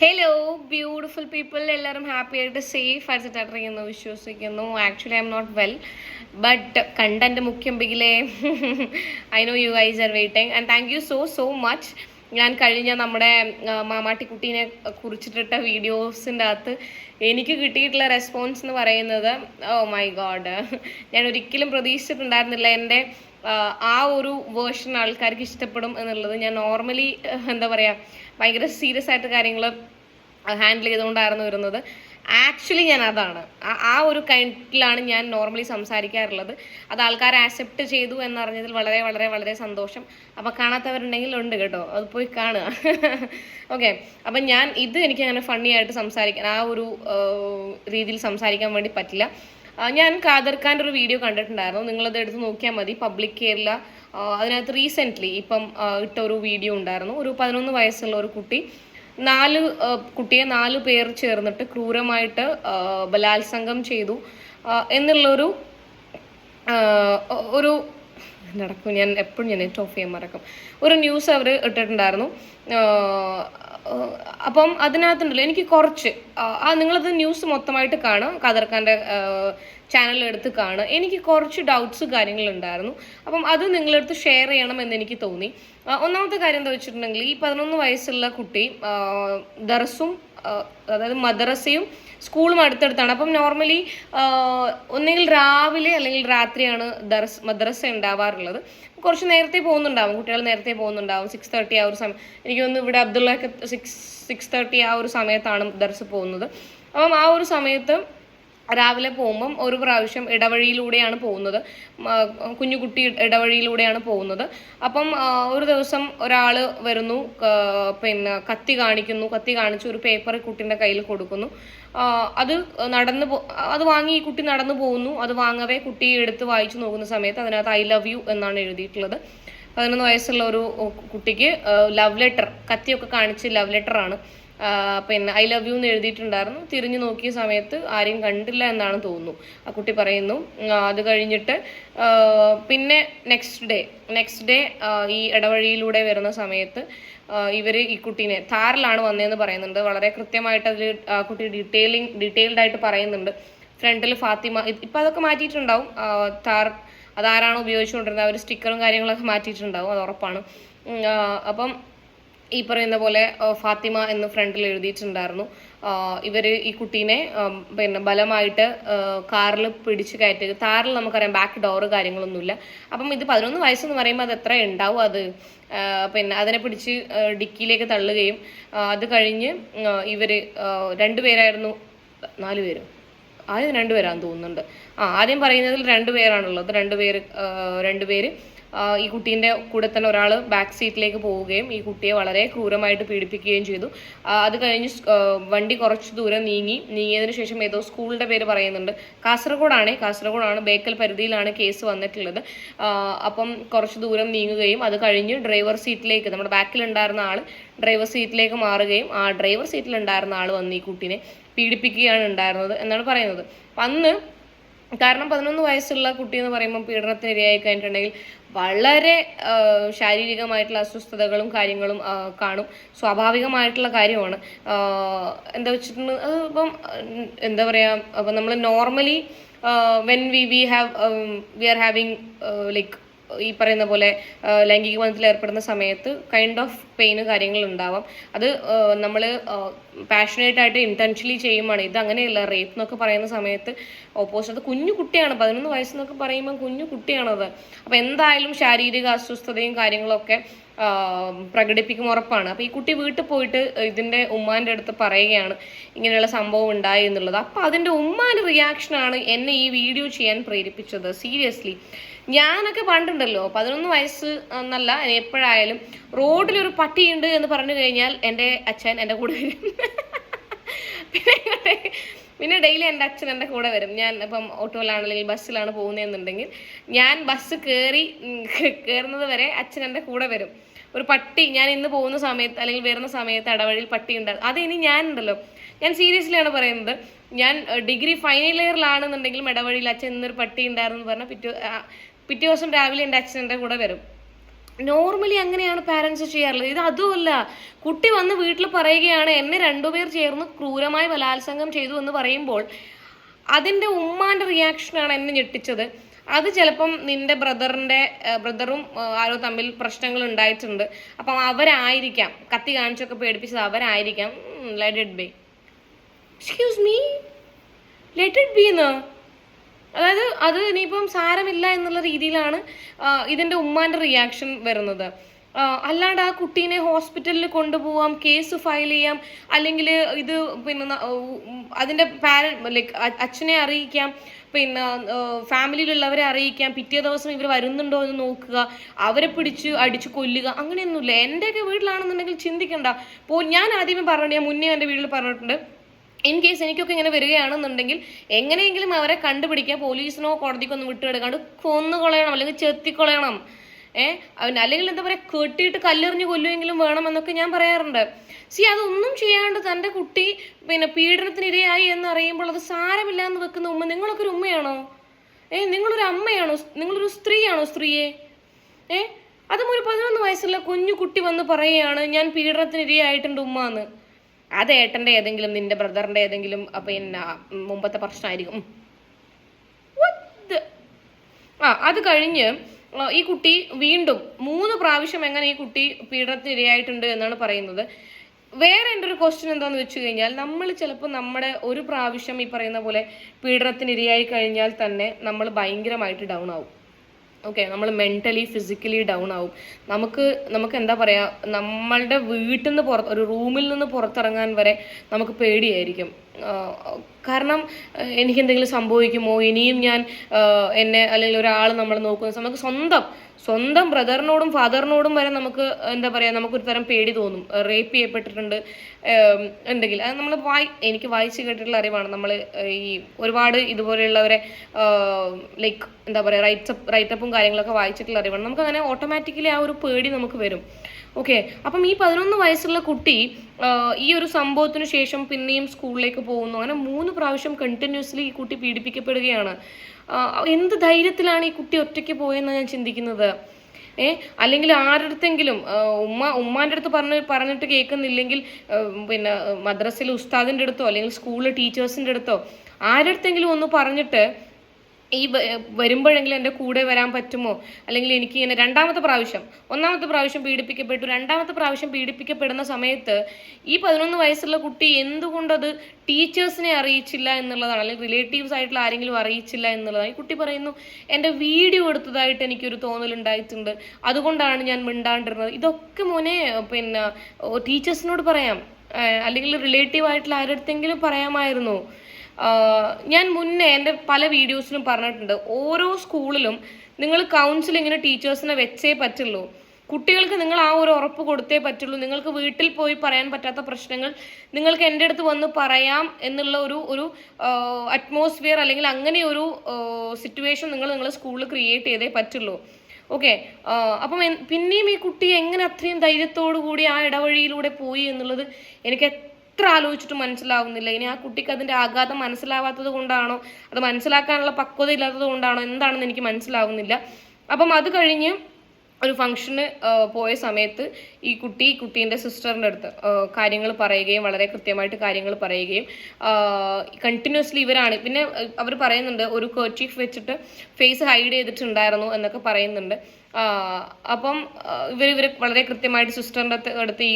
Hello beautiful people എല്ലാവരും happy ആയിട്ട് safe ആയിട്ട് വിശ്വസിക്കുന്നു. Actually I am not well but content മുഖ്യം ബിഗിലെ I know you guys are waiting and thank you so so much ഞാൻ കഴിഞ്ഞ നമ്മുടെ മാമാട്ടിക്കുട്ടീനെ കുറിച്ചിട്ടിട്ട വീഡിയോസിന്റെ അകത്ത് എനിക്ക് കിട്ടിയിട്ടുള്ള റെസ്പോൺസ് എന്ന് പറയുന്നത് ഓ മൈ ഗോഡ് ഞാൻ ഒരിക്കലും പ്രതീക്ഷിച്ചിട്ടുണ്ടായിരുന്നില്ല. എന്റെ ആ, ഒരു വേർഷൻ ആൾക്കാർക്ക് ഇഷ്ടപ്പെടും എന്നുള്ളത് ഞാൻ നോർമലി എന്താ പറയുക ഭയങ്കര സീരിയസ് ആയിട്ട് കാര്യങ്ങൾ ഹാൻഡിൽ ചെയ്തുകൊണ്ടായിരുന്നു വരുന്നത്. ആക്ച്വലി ഞാൻ അതാണ്. ആ- ഒരു കൈൻഡിലാണ് ഞാൻ നോർമലി സംസാരിക്കാറുള്ളത്. അത് ആൾക്കാർ ആക്സെപ്റ്റ് ചെയ്തു എന്നറിഞ്ഞതിൽ വളരെ വളരെ വളരെ സന്തോഷം. അപ്പം കാണാത്തവരുണ്ടെങ്കിൽ ഉണ്ട് കേട്ടോ. അത് പോയി കാണുക. ഓക്കെ അപ്പം ഞാൻ ഇത് എനിക്ക് അങ്ങനെ ഫണ്ണി ആയിട്ട് സംസാരിക്കാൻ ആ ഒരു രീതിയിൽ സംസാരിക്കാൻ വേണ്ടി പറ്റില്ല. ഞാൻ ഖാദർ ഒരു വീഡിയോ കണ്ടിട്ടുണ്ടായിരുന്നു. നിങ്ങളത് എടുത്ത് നോക്കിയാൽ മതി. പബ്ലിക് ആ, അതിനകത്ത് റീസെന്റ്ലി ഇപ്പം ഇട്ട ഒരു വീഡിയോ ഉണ്ടായിരുന്നു. ഒരു പതിനൊന്ന് വയസ്സുള്ള ഒരു കുട്ടി നാല് കുട്ടിയെ നാല് പേർ ചേർന്നിട്ട് ക്രൂരമായിട്ട് ബലാത്സംഗം ചെയ്തു. എന്നുള്ളൊരു ഒരു നടക്കും. ഞാൻ എപ്പോഴും ഞാൻ ടോഫ് ചെയ്യാൻ മറക്കും ഒരു ന്യൂസ് അവർ ഇട്ടിട്ടുണ്ടായിരുന്നു. അപ്പം അതിനകത്തുണ്ടല്ലോ എനിക്ക് കുറച്ച് ആ, നിങ്ങളത് ന്യൂസ് മൊത്തമായിട്ട് കാണും ഖദർഖാന്റെ ചാനൽ എടുത്ത് കാണുക. എനിക്ക് കുറച്ച് ഡൗട്ട്സ് കാര്യങ്ങളുണ്ടായിരുന്നു. അപ്പം അത് നിങ്ങളെടുത്ത് ഷെയർ ചെയ്യണം എന്ന് എനിക്ക് തോന്നി. ഒന്നാമത്തെ കാര്യം എന്താ വെച്ചിട്ടുണ്ടെങ്കിൽ ഈ പതിനൊന്ന് വയസ്സുള്ള കുട്ടി ദർസും അതായത് മദ്രസയും സ്കൂളും അടുത്തടുത്താണ്. അപ്പം നോർമലി ഒന്നെങ്കിൽ രാവിലെ അല്ലെങ്കിൽ രാത്രിയാണ് ദർസ് മദ്രസ ഉണ്ടാവാറുള്ളത്. കുറച്ച് നേരത്തെ പോകുന്നുണ്ടാവും. കുട്ടികൾ നേരത്തെ പോകുന്നുണ്ടാവും. സിക്സ് തേർട്ടി ആ ഒരു സമയം എനിക്ക് തോന്നുന്നു ഇവിടെ അബ്ദുള്ള സിക്സ് സിക്സ് തേർട്ടി ആ ഒരു സമയത്താണ് ദർസ് പോകുന്നത്. അപ്പം ആ ഒരു സമയത്ത് രാവിലെ പോകുമ്പം ഒരു പ്രാവശ്യം ഇടവഴിയിലൂടെയാണ് പോകുന്നത്. കുഞ്ഞുകുട്ടി കുഞ്ഞു കുട്ടി ഇടവഴിയിലൂടെയാണ് പോകുന്നത്. അപ്പം ഒരു ദിവസം ഒരാൾ വരുന്നു പിന്നെ കത്തി കാണിക്കുന്നു കത്തി കാണിച്ച് ഒരു പേപ്പർ കുട്ടിന്റെ കയ്യിൽ കൊടുക്കുന്നു. അത് നടന്നു അത് വാങ്ങി ഈ കുട്ടി നടന്നു പോകുന്നു. അത് വാങ്ങവേ കുട്ടി എടുത്ത് വായിച്ചു നോക്കുന്ന സമയത്ത് അതിനകത്ത് ഐ ലവ് യു എന്നാണ് എഴുതിയിട്ടുള്ളത്. പതിനൊന്ന് വയസ്സുള്ള ഒരു കുട്ടിക്ക് ലവ് ലെറ്റർ കത്തിയൊക്കെ കാണിച്ച് ലവ് ആ, പിന്നെ ഐ ലവ് യു എന്ന് എഴുതിയിട്ടുണ്ടായിരുന്നു. തിരിഞ്ഞു നോക്കിയ സമയത്ത് ആരെയും കണ്ടില്ല എന്നാണ് തോന്നുന്നു. ആ കുട്ടി പറയുന്നു അത് കഴിഞ്ഞിട്ട് പിന്നെ നെക്സ്റ്റ് ഡേ നെക്സ്റ്റ് ഡേ ഈ ഇടവഴിയിലൂടെ വരുന്ന സമയത്ത് ഇവർ ഈ കുട്ടീനെ താറിലാണ് വന്നതെന്ന് പറയുന്നുണ്ട്. വളരെ കൃത്യമായിട്ട് അതിൽ ആ കുട്ടി ഡീറ്റെയിലിംഗ് ഡീറ്റെയിൽഡ് ആയിട്ട് പറയുന്നുണ്ട്. ഫ്രണ്ടിൽ ഫാത്തിമ ഇപ്പം അതൊക്കെ മാറ്റിയിട്ടുണ്ടാവും. താർ അതാരാണ് ഉപയോഗിച്ചുകൊണ്ടിരുന്നത് അവർ സ്റ്റിക്കറും കാര്യങ്ങളൊക്കെ മാറ്റിയിട്ടുണ്ടാവും അത് ഉറപ്പാണ്. അപ്പം ഈ പറയുന്ന പോലെ ഫാത്തിമ എന്ന് ഫ്രണ്ടിൽ എഴുതിയിട്ടുണ്ടായിരുന്നു. ഇവർ ഈ കുട്ടീനെ പിന്നെ ബലമായിട്ട് കാറിൽ പിടിച്ചു കയറ്റി കാറിൽ നമുക്കറിയാം ബാക്ക് ഡോറ് കാര്യങ്ങളൊന്നുമില്ല. അപ്പം ഇത് പതിനൊന്ന് വയസ്സെന്ന് പറയുമ്പോൾ അത് എത്ര ഉണ്ടാവും അത്? പിന്നെ അതിനെ പിടിച്ച് ഡിക്കിയിലേക്ക് തള്ളുകയും അത് കഴിഞ്ഞ് ഇവർ രണ്ടുപേരായിരുന്നു നാല് പേരും? ആദ്യം രണ്ടുപേരാന്ന് തോന്നുന്നുണ്ട്. ആ ആദ്യം പറയുന്നതിൽ രണ്ടുപേരാണുള്ളത് രണ്ടുപേര് രണ്ടുപേര് ഈ കുട്ടീന്റെ കൂടെ തന്നെ ഒരാൾ ബാക്ക് സീറ്റിലേക്ക് പോവുകയും ഈ കുട്ടിയെ വളരെ ക്രൂരമായിട്ട് പീഡിപ്പിക്കുകയും ചെയ്തു. അത് കഴിഞ്ഞ് വണ്ടി കുറച്ച് ദൂരം നീങ്ങി. നീങ്ങിയതിന് ശേഷം ഏതോ സ്കൂളിന്റെ പേര് പറയുന്നുണ്ട്. കാസർഗോഡാണ്. കാസർഗോഡാണ്. ബേക്കൽ പരിധിയിലാണ് കേസ് വന്നിട്ടുള്ളത്. അപ്പം കുറച്ച് ദൂരം നീങ്ങുകയും അത് കഴിഞ്ഞ് ഡ്രൈവർ സീറ്റിലേക്ക് നമ്മുടെ ബാക്കിലുണ്ടായിരുന്ന ആൾ ഡ്രൈവർ സീറ്റിലേക്ക് മാറുകയും ആ ഡ്രൈവർ സീറ്റിലുണ്ടായിരുന്ന ആൾ വന്ന് ഈ കുട്ടീനെ പീഡിപ്പിക്കുകയാണ് ഉണ്ടായിരുന്നത് എന്നാണ് പറയുന്നത്. അന്ന് കാരണം പതിനൊന്ന് വയസ്സുള്ള കുട്ടി എന്ന് പറയുമ്പോൾ പീഡനത്തിനിരയായി കഴിഞ്ഞിട്ടുണ്ടെങ്കിൽ വളരെ ശാരീരികമായിട്ടുള്ള അസ്വസ്ഥതകളും കാര്യങ്ങളും കാണും. സ്വാഭാവികമായിട്ടുള്ള കാര്യമാണ്. എന്താ വെച്ചിട്ടുണ്ടെങ്കിൽ അത് ഇപ്പം എന്താ പറയുക അപ്പം നമ്മൾ normally when we we have we are having like ഈ പറയുന്ന പോലെ ലൈംഗിക ബന്ധത്തിൽ ഏർപ്പെടുന്ന സമയത്ത് കൈൻഡ് ഓഫ് പെയിന് കാര്യങ്ങൾ ഉണ്ടാവാം അത് നമ്മൾ പാഷനേറ്റ് ആയിട്ട് ഇന്റൻഷലി ചെയ്യുമ്പോൾ ഇത് അങ്ങനെയല്ല റേപ്പ് എന്നൊക്കെ പറയുന്ന സമയത്ത് ഓപ്പോസിറ്റ് അത് കുഞ്ഞു കുട്ടിയാണ് പതിനൊന്ന് വയസ്സെന്നൊക്കെ പറയുമ്പോൾ കുഞ്ഞു കുട്ടിയാണത്. അപ്പോൾ എന്തായാലും ശാരീരിക അസ്വസ്ഥതയും കാര്യങ്ങളൊക്കെ പ്രകടിപ്പിക്കും ഉറപ്പാണ്. അപ്പോൾ ഈ കുട്ടി വീട്ടിൽ പോയിട്ട് ഇതിന്റെ ഉമ്മാന്റെ അടുത്ത് പറയുകയാണ് ഇങ്ങനെയുള്ള സംഭവം ഉണ്ടായി എന്നുള്ളത്. അപ്പോൾ അതിന്റെ ഉമ്മാന്റെ റിയാക്ഷനാണ് എന്നെ ഈ വീഡിയോ ചെയ്യാൻ പ്രേരിപ്പിച്ചത്. സീരിയസ്ലി ഞാനൊക്കെ പണ്ടുണ്ടല്ലോ പതിനൊന്ന് വയസ്സ് എന്നല്ല എപ്പോഴായാലും റോഡിലൊരു പട്ടിയുണ്ട് എന്ന് പറഞ്ഞു കഴിഞ്ഞാൽ എന്റെ അച്ഛൻ എന്റെ കൂടെ വരും. പിന്നെ ഡെയിലി എന്റെ അച്ഛൻ എന്റെ കൂടെ വരും. ഞാൻ ഇപ്പം അല്ലെങ്കിൽ ബസ്സിലാണ് പോകുന്നതെന്നുണ്ടെങ്കിൽ ഞാൻ ബസ് കയറി കയറുന്നത് വരെ അച്ഛൻ എന്റെ കൂടെ വരും. ഒരു പട്ടി ഞാൻ ഇന്ന് പോകുന്ന സമയത്ത് അല്ലെങ്കിൽ വരുന്ന സമയത്ത് ഇടവഴിയിൽ പട്ടി ഉണ്ട് അത് ഇനി ഞാനുണ്ടല്ലോ. ഞാൻ സീരിയസ്ലിയാണ് പറയുന്നത്. ഞാൻ ഡിഗ്രി ഫൈനൽ ഇയറിലാണെന്നുണ്ടെങ്കിലും ഇടവഴിയിൽ അച്ഛൻ ഇന്നൊരു പട്ടി ഉണ്ടായിരുന്നു പറഞ്ഞാൽ പിറ്റേ പിറ്റേ ദിവസം രാവിലെ എന്റെ അച്ഛൻ എന്റെ കൂടെ വരും. നോർമലി അങ്ങനെയാണ് പാരൻസ് ചെയ്യാറുള്ളത്. ഇത് അതുമല്ല. കുട്ടി വന്ന് വീട്ടിൽ പറയുകയാണ് എന്നെ രണ്ടുപേർ ചേർന്ന് ക്രൂരമായി ബലാത്സംഗം ചെയ്തു എന്ന് പറയുമ്പോൾ അതിന്റെ ഉമ്മാന്റെ റിയാക്ഷനാണ് എന്നെ ഞെട്ടിച്ചത്. അത് ചിലപ്പം നിന്റെ ബ്രദറിന്റെ ബ്രദറും ആരോ തമ്മിൽ പ്രശ്നങ്ങൾ ഉണ്ടായിട്ടുണ്ട്. അപ്പം അവരായിരിക്കാം. കത്തി കാണിച്ചൊക്കെ പേടിപ്പിച്ചത് അവരായിരിക്കാം. Let it be excuse me let it be എന്ന്? അതായത് അത് ഇനിയിപ്പം സാരമില്ല എന്നുള്ള രീതിയിലാണ് ഇതിന്റെ ഉമ്മാന്റെ റിയാക്ഷൻ വരുന്നത്. അല്ലാണ്ട് ആ കുട്ടീനെ ഹോസ്പിറ്റലിൽ കൊണ്ടുപോവാം കേസ് ഫയൽ ചെയ്യാം അല്ലെങ്കിൽ ഇത് പിന്നെ അതിന്റെ പാര ലൈക്ക് അച്ഛനെ അറിയിക്കാം പിന്നെ ഫാമിലിയിലുള്ളവരെ അറിയിക്കാം പിറ്റേ ദിവസം ഇവർ വരുന്നുണ്ടോ എന്ന് നോക്കുക അവരെ പിടിച്ച് അടിച്ച് കൊല്ലുക അങ്ങനെയൊന്നുമില്ല. എന്റെയൊക്കെ വീട്ടിലാണെന്നുണ്ടെങ്കിൽ ചിന്തിക്കണ്ട. പോ ഞാൻ ആദ്യമേ പറഞ്ഞു ഞാൻ മുന്നേ എന്റെ വീട്ടിൽ പറഞ്ഞിട്ടുണ്ട് ഇൻ കേസ് എനിക്കൊക്കെ ഇങ്ങനെ വരികയാണെന്നുണ്ടെങ്കിൽ എങ്ങനെയെങ്കിലും അവരെ കണ്ടുപിടിക്കുക. പോലീസിനോ കോടതിക്കോ ഒന്നും വിട്ടുകിടക്കാണ്ട് കൊന്നുകൊളയണം അല്ലെങ്കിൽ ചെത്തിക്കൊളയണം ഏഹ് അല്ലെങ്കിൽ എന്താ പറയുക കെട്ടിയിട്ട് കല്ലെറിഞ്ഞ് കൊല്ലുമെങ്കിലും വേണമെന്നൊക്കെ ഞാൻ പറയാറുണ്ട്. സി അതൊന്നും ചെയ്യാണ്ട് തന്റെ കുട്ടി പിന്നെ പീഡനത്തിനിരയായി എന്ന് അറിയുമ്പോൾ അത് സാരമില്ല എന്ന് വെക്കുന്ന ഉമ്മ നിങ്ങളൊക്കെ ഒരു ഉമ്മയാണോ? ഏഹ് നിങ്ങളൊരു അമ്മയാണോ? നിങ്ങളൊരു സ്ത്രീയാണോ സ്ത്രീയെ? ഏഹ് അതും ഒരു പതിനൊന്ന് വയസ്സുള്ള കുഞ്ഞു കുട്ടി വന്ന് പറയുകയാണ് ഞാൻ പീഡനത്തിനിരയായിട്ടുണ്ട് ഉമ്മ എന്ന് അത് ഏട്ടന്റെ ഏതെങ്കിലും നിന്റെ ബ്രദറിന്റെ ഏതെങ്കിലും പിന്നെ മുമ്പത്തെ പ്രശ്നമായിരിക്കും. ആ അത് കഴിഞ്ഞ് ഈ കുട്ടി വീണ്ടും മൂന്ന് പ്രാവശ്യം എങ്ങനെ ഈ കുട്ടി പീഡനത്തിന് ഇരയായിട്ടുണ്ട് എന്നാണ് പറയുന്നത്. വേറെ എന്റെ ഒരു ക്വസ്റ്റ്യൻ എന്താണെന്ന് വെച്ച് കഴിഞ്ഞാൽ നമ്മൾ ചിലപ്പോൾ നമ്മുടെ ഒരു പ്രാവശ്യം ഈ പറയുന്ന പോലെ പീഡനത്തിന് ഇരയായി കഴിഞ്ഞാൽ തന്നെ നമ്മൾ ഭയങ്കരമായിട്ട് ഡൗൺ ആവും. ഓക്കെ നമ്മൾ മെന്റലി ഫിസിക്കലി ഡൗൺ ആവും. നമുക്ക് നമുക്ക് എന്താ പറയുക നമ്മളുടെ വീട്ടിൽ നിന്ന് പുറത്ത് ഒരു റൂമിൽ നിന്ന് പുറത്തിറങ്ങാൻ വരെ നമുക്ക് പേടിയായിരിക്കും. കാരണം എനിക്കെന്തെങ്കിലും സംഭവിക്കുമോ? ഇനിയും ഞാൻ എന്നെ അല്ലെങ്കിൽ ഒരാൾ നമ്മൾ നോക്കുന്ന നമുക്ക് സ്വന്തം സ്വന്തം ബ്രദറിനോടും ഫാദറിനോടും വരെ നമുക്ക് എന്താ പറയുക നമുക്കൊരു തരം പേടി തോന്നും. റേപ്പ് ചെയ്യപ്പെട്ടിട്ടുണ്ട് എന്തെങ്കിലും അത് നമ്മൾ വായി എനിക്ക് വായിച്ച് കേട്ടിട്ടുള്ള അറിവാണ്. നമ്മൾ ഈ ഒരുപാട് ഇതുപോലെയുള്ളവരെ ലൈക്ക് എന്താ പറയുക റൈറ്റ്സപ്പ് റൈറ്റപ്പും കാര്യങ്ങളൊക്കെ വായിച്ചിട്ടുള്ള അറിവാണ്. നമുക്ക് അങ്ങനെ ഓട്ടോമാറ്റിക്കലി ആ ഒരു പേടി നമുക്ക് വരും. ഓക്കെ. അപ്പം ഈ പതിനൊന്ന് വയസ്സുള്ള കുട്ടി ഈ ഒരു സംഭവത്തിന് ശേഷം പിന്നെയും സ്കൂളിലേക്ക് പോകുന്നു. അങ്ങനെ മൂന്ന് പ്രാവശ്യം കണ്ടിന്യൂസ്ലി ഈ കുട്ടി പീഡിപ്പിക്കപ്പെടുകയാണ്. എന്ത് ധൈര്യത്തിലാണ് ഈ കുട്ടി ഒറ്റയ്ക്ക് പോയെന്ന് ഞാൻ ചിന്തിക്കുന്നത്? ഏ അല്ലെങ്കിൽ ആരടുത്തെങ്കിലും ഉമ്മ ഉമ്മാന്റെ അടുത്ത് പറഞ്ഞ് പറഞ്ഞിട്ട് കേൾക്കുന്നില്ലെങ്കിൽ പിന്നെ മദ്രസയിൽ ഉസ്താദിന്റെ അടുത്തോ അല്ലെങ്കിൽ സ്കൂളിലെ ടീച്ചേഴ്സിന്റെ അടുത്തോ ആരടുത്തെങ്കിലും ഒന്ന് പറഞ്ഞിട്ട് ഈ വരുമ്പോഴെങ്കിലും എന്റെ കൂടെ വരാൻ പറ്റുമോ? അല്ലെങ്കിൽ എനിക്ക് ഇങ്ങനെ രണ്ടാമത്തെ പ്രാവശ്യം ഒന്നാമത്തെ പ്രാവശ്യം പീഡിപ്പിക്കപ്പെട്ടു രണ്ടാമത്തെ പ്രാവശ്യം പീഡിപ്പിക്കപ്പെടുന്ന സമയത്ത് ഈ പതിനൊന്ന് വയസ്സുള്ള കുട്ടി എന്തുകൊണ്ടത് ടീച്ചേഴ്സിനെ അറിയിച്ചില്ല എന്നുള്ളതാണ് അല്ലെങ്കിൽ റിലേറ്റീവ്സ് ആയിട്ടുള്ള ആരെങ്കിലും അറിയിച്ചില്ല എന്നുള്ളതാണ്. ഈ കുട്ടി പറയുന്നു എന്റെ വീഡിയോ എടുത്തതായിട്ട് എനിക്കൊരു തോന്നലുണ്ടായിട്ടുണ്ട് അതുകൊണ്ടാണ് ഞാൻ മിണ്ടാണ്ടിരുന്നത്. ഇതൊക്കെ മോനെ പിന്നെ ടീച്ചേഴ്സിനോട് പറയാം. അല്ലെങ്കിൽ റിലേറ്റീവ് ആയിട്ടുള്ള ആരടുത്തെങ്കിലും പറയാമായിരുന്നു. ഞാൻ മുന്നേ എന്റെ പല വീഡിയോസിലും പറഞ്ഞിട്ടുണ്ട് ഓരോ സ്കൂളിലും നിങ്ങൾ കൗൺസിലിങ്ങിന് ടീച്ചേഴ്സിനെ വെച്ചേ പറ്റുള്ളൂ. കുട്ടികൾക്ക് നിങ്ങൾ ആ ഒരു ഉറപ്പ് കൊടുത്തേ പറ്റുള്ളൂ. നിങ്ങൾക്ക് വീട്ടിൽ പോയി പറയാൻ പറ്റാത്ത പ്രശ്നങ്ങൾ നിങ്ങൾക്ക് എന്റെ അടുത്ത് വന്ന് പറയാം എന്നുള്ള ഒരു ഒരു അറ്റ്മോസ്ഫിയർ അല്ലെങ്കിൽ അങ്ങനെ ഒരു സിറ്റുവേഷൻ നിങ്ങൾ നിങ്ങൾ സ്കൂളിൽ ക്രിയേറ്റ് ചെയ്തേ പറ്റുള്ളൂ. ഓക്കെ അപ്പം പിന്നെയും ഈ കുട്ടി എങ്ങനെ അത്രയും ധൈര്യത്തോടു കൂടി ആ ഇടവഴിയിലൂടെ പോയി എന്നുള്ളത് എനിക്ക് എത്ര ആലോചിച്ചിട്ട് മനസ്സിലാവുന്നില്ല. ഇനി ആ കുട്ടിക്ക് അതിന്റെ ആഘാതം മനസ്സിലാവാത്തത് കൊണ്ടാണോ? അത് മനസ്സിലാക്കാനുള്ള പക്വത ഇല്ലാത്തത് കൊണ്ടാണോ? എന്താണെന്ന് എനിക്ക് മനസ്സിലാവുന്നില്ല. അപ്പം അത് കഴിഞ്ഞ് ഒരു ഫംഗ്ഷന് പോയ സമയത്ത് ഈ കുട്ടി കുട്ടീന്റെ സിസ്റ്ററിന്റെ അടുത്ത് കാര്യങ്ങൾ പറയുകയും വളരെ കൃത്യമായിട്ട് കാര്യങ്ങൾ പറയുകയും കണ്ടിന്യൂസ്ലി ഇവരാണ്. പിന്നെ അവർ പറയുന്നുണ്ട് ഒരു കർച്ചീഫ് വെച്ചിട്ട് ഫേസ് ഹൈഡ് ചെയ്തിട്ടുണ്ടായിരുന്നു എന്നൊക്കെ പറയുന്നുണ്ട്. അപ്പം ഇവർ ഇവർ വളരെ കൃത്യമായിട്ട് സിസ്റ്ററിന്റെ അടുത്ത് ഈ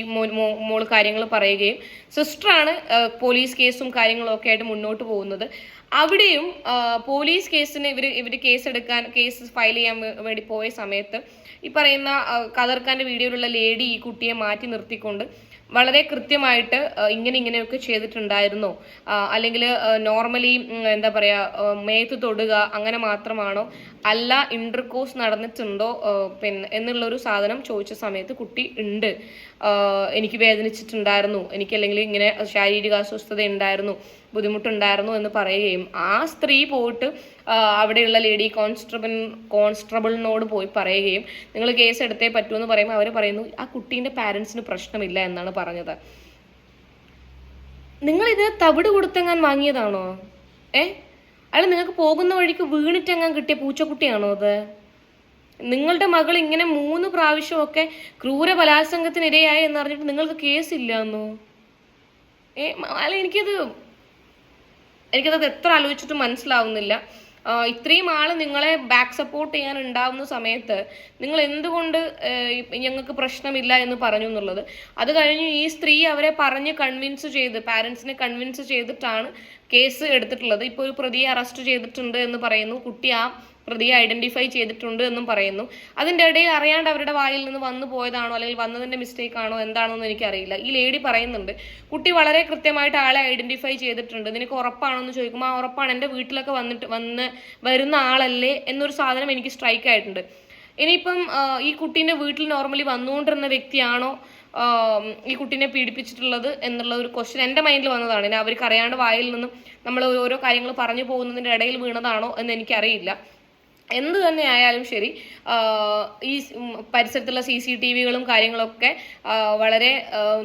മോൾ കാര്യങ്ങൾ പറയുകയും സിസ്റ്ററാണ് പോലീസ് കേസും കാര്യങ്ങളും ഒക്കെ ആയിട്ട് മുന്നോട്ട് പോകുന്നത്. അവിടെയും പോലീസ് കേസിന് ഇവർ ഇവർ കേസ് എടുക്കാൻ കേസ് ഫയൽ ചെയ്യാൻ വേണ്ടി പോയ സമയത്ത് ഈ പറയുന്ന കതർക്കാന്റെ വീഡിയോയിലുള്ള ലേഡി ഈ കുട്ടിയെ മാറ്റി നിർത്തിക്കൊണ്ട് വളരെ കൃത്യമായിട്ട് ഇങ്ങനെ ഇങ്ങനെയൊക്കെ ചെയ്തിട്ടുണ്ടായിരുന്നോ? അല്ലെങ്കിൽ നോർമലി എന്താ പറയുക മേത്ത് തൊടുക അങ്ങനെ മാത്രമാണോ? അല്ല ഇന്റർകോഴ്സ് നടന്നിട്ടുണ്ടോ? പിന്നെ എന്നുള്ളൊരു സാധനം ചോദിച്ച സമയത്ത് കുട്ടി ഉണ്ട്. എനിക്ക് വേദനിച്ചിട്ടുണ്ടായിരുന്നു. എനിക്ക് അല്ലെങ്കിൽ ഇങ്ങനെ ശാരീരിക അസ്വസ്ഥത ഉണ്ടായിരുന്നു ബുദ്ധിമുട്ടുണ്ടായിരുന്നു എന്ന് പറയുകയും ആ സ്ത്രീ പോയിട്ട് അവിടെയുള്ള ലേഡി കോൺസ്റ്റബിൾ കോൺസ്റ്റബിളിനോട് പോയി പറയുകയും നിങ്ങൾ കേസ് എടുത്തേ പറ്റൂ എന്ന് പറയുമ്പോൾ അവർ പറയുന്നു ആ കുട്ടീന്റെ പാരൻസിന് പ്രശ്നമില്ല എന്നാണ് പറഞ്ഞത്. നിങ്ങൾ ഇതിന് തവിട് കൊടുത്തെങ്ങാൻ വാങ്ങിയതാണോ? ഏ? അല്ല നിങ്ങൾക്ക് പോകുന്ന വഴിക്ക് വീണിട്ടെങ്ങാൻ കിട്ടിയ പൂച്ചക്കുട്ടിയാണോ അത്? നിങ്ങളുടെ മകൾ ഇങ്ങനെ മൂന്ന് പ്രാവശ്യമൊക്കെ ക്രൂര ബലാത്സംഗത്തിനിരയായി എന്നറിഞ്ഞിട്ട് നിങ്ങൾക്ക് കേസില്ല എന്നോ ഏ അല്ല എനിക്കത് എനിക്കത് എത്ര ആലോചിച്ചിട്ടും മനസ്സിലാവുന്നില്ല. ഇത്രയും ആൾ നിങ്ങളെ ബാക്ക് സപ്പോർട്ട് ചെയ്യാൻ ഉണ്ടാവുന്ന സമയത്ത് നിങ്ങൾ എന്തുകൊണ്ട് ഞങ്ങൾക്ക് പ്രശ്നമില്ല എന്ന് പറഞ്ഞു എന്നുള്ളത്. അത് കഴിഞ്ഞ് ഈ സ്ത്രീ അവരെ പറഞ്ഞ് കൺവിൻസ് ചെയ്ത് പാരൻസിനെ കൺവിൻസ് ചെയ്തിട്ടാണ് കേസ് എടുത്തിട്ടുള്ളത്. ഇപ്പോൾ ഒരു പ്രതിയെ അറസ്റ്റ് ചെയ്തിട്ടുണ്ട് എന്ന് പറയുന്നു. കുട്ടി ആ പ്രതിയെ ഐഡന്റിഫൈ ചെയ്തിട്ടുണ്ട് എന്നും പറയുന്നു. അതിന്റെ ഇടയിൽ അറിയാണ്ട് അവരുടെ വായിൽ നിന്ന് വന്നു പോയതാണോ അല്ലെങ്കിൽ വന്നതിന്റെ മിസ്റ്റേക്ക് ആണോ എന്താണോ എന്ന് എനിക്കറിയില്ല. ഈ ലേഡി പറയുന്നുണ്ട് കുട്ടി വളരെ കൃത്യമായിട്ട് ആളെ ഐഡന്റിഫൈ ചെയ്തിട്ടുണ്ട്. നിനക്ക് ഉറപ്പാണോ എന്ന് ചോദിക്കുമ്പോൾ ആ ഉറപ്പാണ്. എന്റെ വീട്ടിലൊക്കെ വന്നിട്ട് വന്ന് വരുന്ന ആളല്ലേ എന്നൊരു സാധനം എനിക്ക് സ്ട്രൈക്ക് ആയിട്ടുണ്ട്. ഇനിയിപ്പം ഈ കുട്ടീന്റെ വീട്ടിൽ നോർമലി വന്നുകൊണ്ടിരുന്ന വ്യക്തിയാണോ ഈ കുട്ടീനെ പീഡിപ്പിച്ചിട്ടുള്ളത് എന്നുള്ള ഒരു ക്വസ്റ്റ്യൻ എന്റെ മൈൻഡിൽ വന്നതാണ്. ഇനി അവർക്ക് അറിയാണ്ട് വായിൽ നിന്നും നമ്മൾ ഓരോ കാര്യങ്ങൾ പറഞ്ഞു പോകുന്നതിന്റെ ഇടയിൽ വീണതാണോ എന്ന് എനിക്കറിയില്ല. എന്ത് തന്നെ ആയാലും ശരി ഈ പരിസരത്തുള്ള സി സി ടി വികളും കാര്യങ്ങളൊക്കെ വളരെ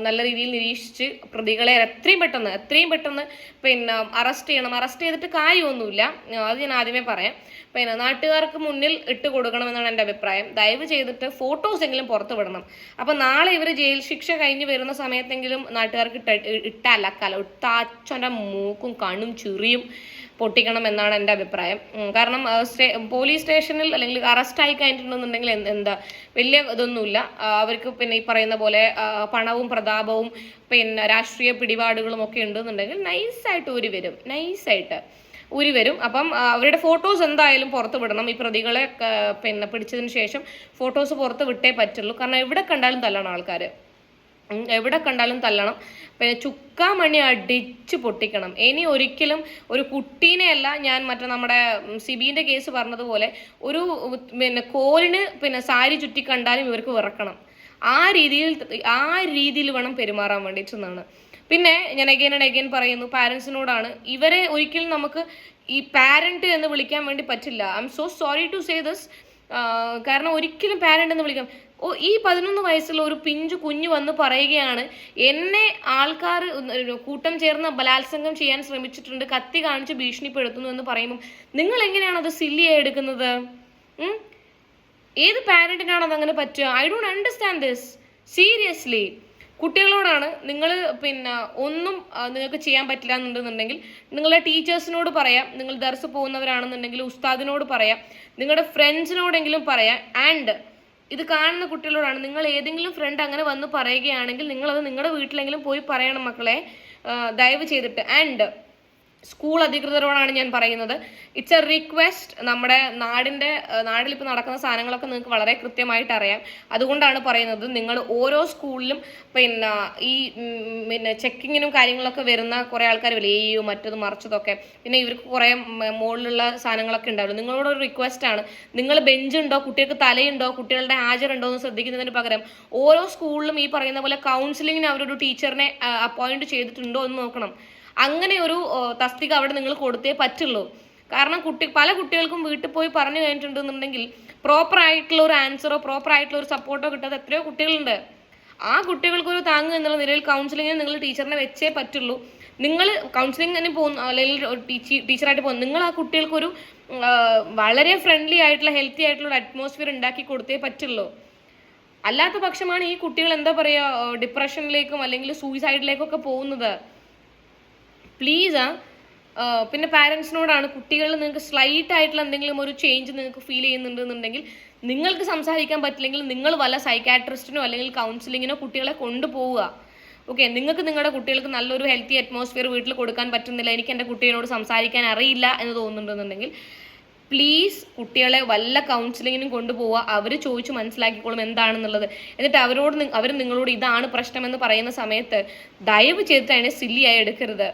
നല്ല രീതിയിൽ നിരീക്ഷിച്ച് പ്രതികളെ എത്രയും പെട്ടെന്ന് എത്രയും പെട്ടെന്ന് പിന്നെ അറസ്റ്റ് ചെയ്യണം. അറസ്റ്റ് ചെയ്തിട്ട് കാര്യമൊന്നുമില്ല. അത് ഞാൻ ആദ്യമേ പറയാം. പിന്നെ നാട്ടുകാർക്ക് മുന്നിൽ ഇട്ട് കൊടുക്കണമെന്നാണ് എന്റെ അഭിപ്രായം. ദയവ് ചെയ്തിട്ട് ഫോട്ടോസ് എങ്കിലും പുറത്ത് വിടണം. അപ്പം നാളെ ഇവർ ജയിൽ ശിക്ഷ കഴിഞ്ഞ് വരുന്ന സമയത്തെങ്കിലും നാട്ടുകാർക്ക് ഇട്ട ഇട്ടല്ല കല ഇട്ടാച്ചന്റെ മൂക്കും കണ്ണും ചിറിയും പൊട്ടിക്കണം എന്നാണ് എന്റെ അഭിപ്രായം. കാരണം സ്റ്റേ പോലീസ് സ്റ്റേഷനിൽ അല്ലെങ്കിൽ അറസ്റ്റ് ആയി കഴിഞ്ഞിട്ടുണ്ടെന്നുണ്ടെങ്കിൽ എന്താ വലിയ ഇതൊന്നുമില്ല. അവർക്ക് പിന്നെ ഈ പറയുന്ന പോലെ പണവും പ്രതാപവും പിന്നെ രാഷ്ട്രീയ പിടിപാടുകളും ഒക്കെ ഉണ്ടെന്നുണ്ടെങ്കിൽ നൈസായിട്ട് ഒരു വരും. നൈസായിട്ട് ഊരി വരും. അപ്പം അവരുടെ ഫോട്ടോസ് എന്തായാലും പുറത്ത് വിടണം. ഈ പ്രതികളെ പിന്നെ പിടിച്ചതിന് ശേഷം ഫോട്ടോസ് പുറത്ത് വിട്ടേ പറ്റുള്ളൂ. കാരണം എവിടെ കണ്ടാലും തല്ലണം ആൾക്കാർ എവിടെ കണ്ടാലും തല്ലണം. പിന്നെ ചുക്കാമണി അടിച്ച് പൊട്ടിക്കണം. ഇനി ഒരിക്കലും ഒരു കുട്ടീനെയല്ല ഞാൻ മറ്റേ നമ്മുടെ സിബിന്റെ കേസ് പറഞ്ഞതുപോലെ ഒരു പിന്നെ കോലിന് പിന്നെ സാരി ചുറ്റി കണ്ടാലും ഇവർക്ക് വിറക്കണം. ആ രീതിയിൽ ആ രീതിയിൽ വേണം പെരുമാറാൻ വേണ്ടിയിട്ടെന്നാണ് പിന്നെ ഞാൻ അഗൈൻ ആൻഡ് അഗൈൻ പറയുന്നു പാരൻസിനോടാണ് ഇവരെ ഒരിക്കലും നമുക്ക് ഈ പാരന്റ് എന്ന് വിളിക്കാൻ വേണ്ടി പറ്റില്ല. I'm so sorry to say this കാരണം ഒരിക്കലും പാരന്റ് എന്ന് വിളിക്കാം ഓ ഈ പതിനൊന്ന് വയസ്സുള്ള ഒരു പിഞ്ചു കുഞ്ഞു വന്ന് പറയുകയാണ് എന്നെ ആൾക്കാർ കൂട്ടം ചേർന്ന് ബലാത്സംഗം ചെയ്യാൻ ശ്രമിച്ചിട്ടുണ്ട് കത്തി കാണിച്ച് ഭീഷണിപ്പെടുത്തുന്നു എന്ന് പറയുമ്പോൾ നിങ്ങൾ എങ്ങനെയാണ് അത് സില്ലിയായി എടുക്കുന്നത്? ഏത് പാരന്റിനാണ് അതങ്ങനെ പറ്റുക? I don't understand this seriously കുട്ടികളോടാണ് നിങ്ങൾ പിന്നെ ഒന്നും നിങ്ങൾക്ക് ചെയ്യാൻ പറ്റില്ല എന്നുണ്ടെന്നുണ്ടെങ്കിൽ നിങ്ങളുടെ ടീച്ചേഴ്സിനോട് പറയാം നിങ്ങൾ ദർസ് പോകുന്നവരാണെന്നുണ്ടെങ്കിൽ ഉസ്താദിനോട് പറയാം നിങ്ങളുടെ ഫ്രണ്ട്സിനോടെങ്കിലും പറയാം. ആൻഡ് ഇത് കാണുന്ന കുട്ടികളോടാണ് നിങ്ങൾ ഏതെങ്കിലും ഫ്രണ്ട് അങ്ങനെ വന്ന് പറയുകയാണെങ്കിൽ നിങ്ങളത് നിങ്ങളുടെ വീട്ടിലെങ്കിലും പോയി പറയണം മക്കളെ ദയവ് ചെയ്തിട്ട്. ആൻഡ് സ്കൂൾ അധികൃതരോടാണ് ഞാൻ പറയുന്നത്. ഇറ്റ്സ് എ റിക്വസ്റ്റ് നമ്മുടെ നാടിന്റെ നാടിൽ ഇപ്പോൾ നടക്കുന്ന സാധനങ്ങളൊക്കെ നിങ്ങൾക്ക് വളരെ കൃത്യമായിട്ട് അറിയാം. അതുകൊണ്ടാണ് പറയുന്നത് നിങ്ങൾ ഓരോ സ്കൂളിലും പിന്നെ ഈ പിന്നെ ചെക്കിങ്ങിനും കാര്യങ്ങളൊക്കെ വരുന്ന കുറേ ആൾക്കാർ വലിയ എയ്യോ മറ്റത് മറിച്ചതൊക്കെ. പിന്നെ ഇവർക്ക് കുറേ മുകളിലുള്ള സാധനങ്ങളൊക്കെ നിങ്ങളോട് ഒരു റിക്വസ്റ്റ് ആണ്. നിങ്ങൾ ബെഞ്ചുണ്ടോ കുട്ടികൾക്ക് തലയുണ്ടോ? കുട്ടികളുടെ ഹാജരുണ്ടോ എന്ന് ശ്രദ്ധിക്കുന്നതിന് പകരം ഓരോ സ്കൂളിലും ഈ പറയുന്ന പോലെ കൗൺസിലിങ്ങിന് അവരൊരു ടീച്ചറിനെ അപ്പോയിന്റ് ചെയ്തിട്ടുണ്ടോ എന്ന് നോക്കണം. അങ്ങനെ ഒരു തസ്തിക അവിടെ നിങ്ങൾ കൊടുത്തേ പറ്റുള്ളൂ. കാരണം കുട്ടി പല കുട്ടികൾക്കും വീട്ടിൽ പോയി പറഞ്ഞു കഴിഞ്ഞിട്ടുണ്ടെന്നുണ്ടെങ്കിൽ പ്രോപ്പർ ആയിട്ടുള്ള ഒരു ആൻസറോ പ്രോപ്പർ ആയിട്ടുള്ള ഒരു സപ്പോർട്ടോ കിട്ടാത്ത എത്രയോ കുട്ടികളുണ്ട്. ആ കുട്ടികൾക്ക് ഒരു താങ്ങ് എന്നുള്ള നിലയിൽ കൗൺസിലിംഗ് നിങ്ങൾ ടീച്ചറിനെ വെച്ചേ പറ്റുള്ളൂ. നിങ്ങൾ കൗൺസിലിങ്ങിന് പോകുന്ന അല്ലെങ്കിൽ ടീച്ചറായിട്ട് പോകുന്നു നിങ്ങൾ ആ കുട്ടികൾക്കൊരു വളരെ ഫ്രണ്ട്ലി ആയിട്ടുള്ള ഹെൽത്തി ആയിട്ടുള്ള ഒരു അറ്റ്മോസ്ഫിയർ ഉണ്ടാക്കി കൊടുത്തേ പറ്റുള്ളൂ. അല്ലാത്ത പക്ഷമാണ് ഈ കുട്ടികൾ എന്താ പറയുക ഡിപ്രഷനിലേക്കും അല്ലെങ്കിൽ സൂയിസൈഡിലേക്കും ഒക്കെ പോകുന്നത്. പ്ലീസ് ആ. പിന്നെ പാരൻസിനോടാണ് കുട്ടികളിൽ നിങ്ങൾക്ക് സ്ലൈറ്റ് ആയിട്ടുള്ള എന്തെങ്കിലും ഒരു ചേഞ്ച് നിങ്ങൾക്ക് ഫീൽ ചെയ്യുന്നുണ്ടെന്നുണ്ടെങ്കിൽ നിങ്ങൾക്ക് സംസാരിക്കാൻ പറ്റില്ലെങ്കിൽ നിങ്ങൾ വല്ല സൈക്കാട്രിസ്റ്റിനോ അല്ലെങ്കിൽ കൗൺസിലിങ്ങിനോ കുട്ടികളെ കൊണ്ടുപോവുക. ഓക്കെ നിങ്ങൾക്ക് നിങ്ങളുടെ കുട്ടികൾക്ക് നല്ലൊരു ഹെൽത്തി അറ്റ്മോസ്ഫിയർ വീട്ടിൽ കൊടുക്കാൻ പറ്റുന്നില്ല. എനിക്ക് എന്റെ കുട്ടിയോട് സംസാരിക്കാൻ അറിയില്ല എന്ന് തോന്നുന്നുണ്ടെന്നുണ്ടെങ്കിൽ പ്ലീസ് കുട്ടികളെ വല്ല കൗൺസിലിങ്ങിനും കൊണ്ടുപോവുക. അവർ ചോദിച്ച് മനസ്സിലാക്കിക്കോളും എന്താണെന്നുള്ളത്. എന്നിട്ട് അവരോട് അവർ നിങ്ങളോട് ഇതാണ് പ്രശ്നമെന്ന് പറയുന്ന സമയത്ത് ദയവ് ചെയ്തിട്ട് അതിനെ സില്ലിയായി എടുക്കരുത്.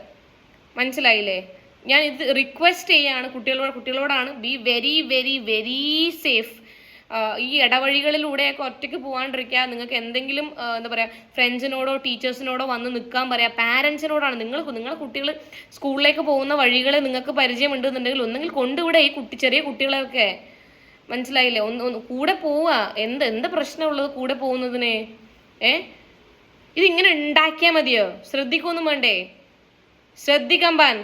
മനസ്സിലായില്ലേ? ഞാൻ ഇത് റിക്വസ്റ്റ് ചെയ്യാണ് കുട്ടികളോട്. കുട്ടികളോടാണ് be very very very safe ഈ ഇടവഴികളിലൂടെയൊക്കെ ഒറ്റയ്ക്ക് പോകാണ്ടിരിക്കുക നിങ്ങൾക്ക് എന്തെങ്കിലും എന്താ പറയുക ഫ്രണ്ട്സിനോടോ ടീച്ചേഴ്സിനോടോ വന്ന് നിൽക്കാൻ പറയാം. പാരൻസിനോടാണ് നിങ്ങൾ നിങ്ങളെ കുട്ടികൾ സ്കൂളിലേക്ക് പോകുന്ന വഴികൾ നിങ്ങൾക്ക് പരിചയമുണ്ടെന്നുണ്ടെങ്കിൽ ഒന്നെങ്കിൽ കൊണ്ടുവിടെ ഈ കുട്ടി ചെറിയ കുട്ടികളെയൊക്കെ. മനസ്സിലായില്ലേ? ഒന്ന് ഒന്ന് കൂടെ പോവുക എന്ത് എന്ത് പ്രശ്നമുള്ളത് കൂടെ പോകുന്നതിന്? ഏ? ഇതിങ്ങനെ ഉണ്ടാക്കിയാൽ മതിയോ? ശ്രദ്ധിക്കൊന്നും വേണ്ടേ? શ્રદ્ધિક અંબાન